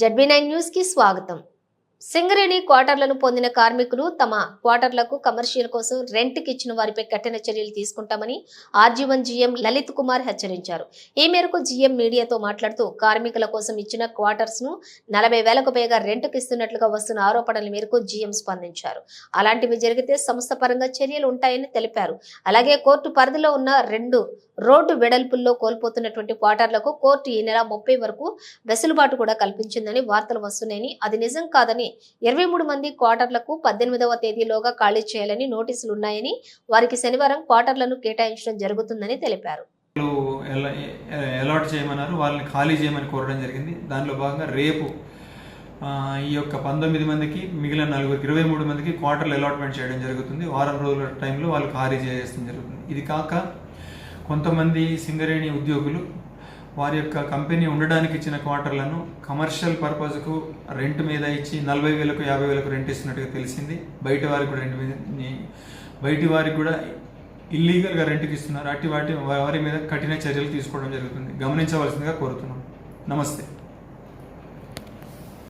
ZB nine న్యూస్కి స్వాగతం. సింగరేణి క్వార్టర్లను పొందిన కార్మికులు తమ క్వార్టర్లకు కమర్షియల్ కోసం రెంట్కి ఇచ్చిన వారిపై కఠిన చర్యలు తీసుకుంటామని ఆర్జీవన్ జీఎం లలిత్ కుమార్ హెచ్చరించారు. ఈ మేరకు జీఎం మీడియాతో మాట్లాడుతూ కార్మికుల కోసం ఇచ్చిన క్వార్టర్స్ను నలభై వేలకు పైగా రెంట్కి ఇస్తున్నట్లుగా వస్తున్న ఆరోపణల మేరకు జీఎం స్పందించారు. అలాంటివి జరిగితే సంస్థ పరంగా చర్యలు ఉంటాయని తెలిపారు. అలాగే కోర్టు పరిధిలో ఉన్న రెండు రోడ్డు వెడల్పుల్లో కోల్పోతున్నటువంటి క్వార్టర్లకు కోర్టు ఈ నెల ముప్పై వరకు వెసులుబాటు కూడా కల్పించిందని వార్తలు వస్తున్నాయని అది నిజం కాదని ఇరవై మంది క్వార్టర్లకు పద్దెనిమిదవ తేదీలోగా ఖాళీ చేయాలని నోటీసులు ఉన్నాయని వారికి శనివారం క్వార్టర్లను కేటాయించడం జరుగుతుందని తెలిపారు. అలాట్ చేయమన్నారు వాళ్ళని ఖాళీ చేయమని కోరడం జరిగింది. దానిలో భాగంగా రేపు ఈ యొక్క పంతొమ్మిది మందికి మిగిలిన నలుగురికి ఇరవై మూడు మందికి క్వార్టర్లు అలాట్మెంట్ చేయడం జరుగుతుంది. వారం రోజుల టైంలో వాళ్ళు ఖాళీ చేయడం జరుగుతుంది. ఇది కాక కొంతమంది సింగరేణి ఉద్యోగులు వారి యొక్క కంపెనీ ఉండడానికి ఇచ్చిన క్వార్టర్లను కమర్షియల్ పర్పస్కు రెంట్ మీద ఇచ్చి నలభై వేలకు యాభై వేలకు రెంట్ ఇస్తున్నట్టుగా తెలిసింది. బయట వారికి కూడా రెంట్ మీద బయటి వారికి కూడా ఇల్లీగల్గా రెంట్కి ఇస్తున్నారు. అట్టి వాటి వారి మీద కఠిన చర్యలు తీసుకోవడం జరుగుతుంది. గమనించవలసిందిగా కోరుతున్నాం. నమస్తే.